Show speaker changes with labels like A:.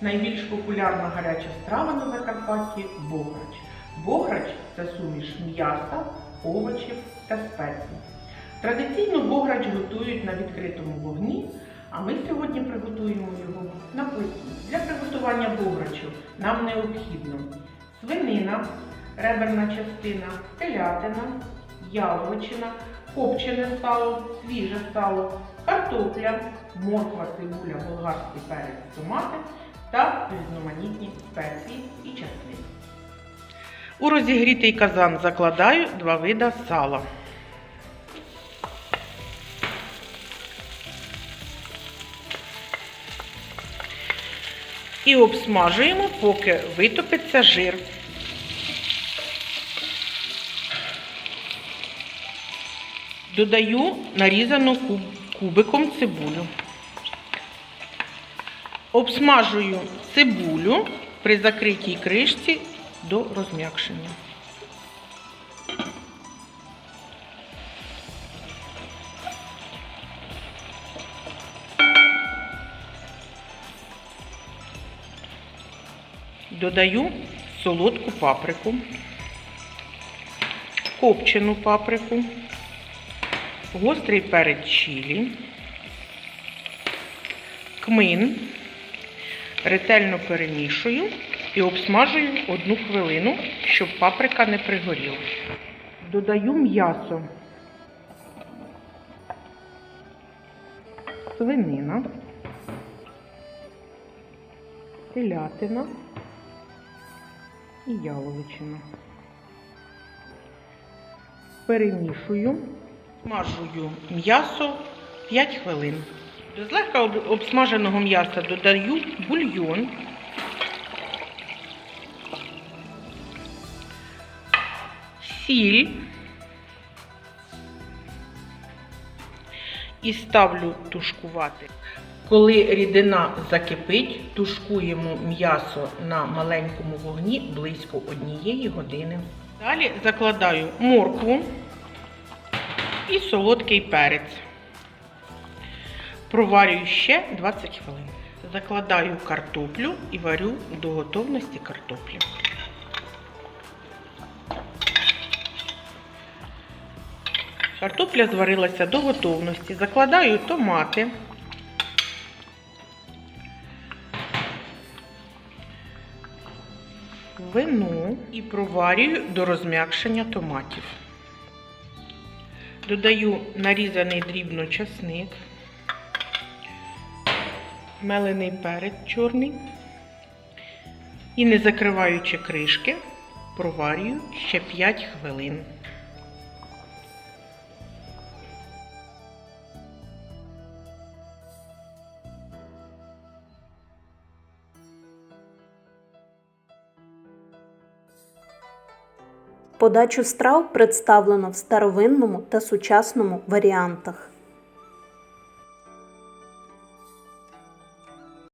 A: Найбільш популярна гаряча страва на Закарпатті бограч. Бограч це суміш м'яса, овочів та спецій. Традиційно бограч готують на відкритому вогні, а ми сьогодні приготуємо його на плиті. Для приготування бограчу нам необхідно свинина, реберна частина, телятина, яловичина, копчене сало, свіже сало, картопля, морква, цибуля, болгарський перець, томати та різноманітні спеції і часник. У розігрітий казан закладаю два вида сала. І обсмажуємо, поки витопиться жир. Додаю нарізану кубиком цибулю. Обсмажую цибулю при закритій кришці до розм'якшення. Додаю солодку паприку, копчену паприку, гострий перець чилі, кмин, ретельно перемішую і обсмажую одну хвилину, щоб паприка не пригоріла. Додаю м'ясо, свинина, телятина і яловичина. Перемішую, смажую м'ясо 5 хвилин. До злегка обсмаженого м'яса додаю бульйон. Сіль. І ставлю тушкувати. Коли рідина закипить, тушкуємо м'ясо на маленькому вогні близько однієї години. Далі закладаю моркву і солодкий перець. Проварюю ще 20 хвилин. Закладаю картоплю і варю до готовності картоплі. Картопля зварилася до готовності. Закладаю томати. Вино і проварюю до розм'якшення томатів. Додаю нарізаний дрібно часник, мелений перець чорний і, не закриваючи кришки, проварюю ще 5 хвилин.
B: Подачу страв представлено в старовинному та сучасному варіантах.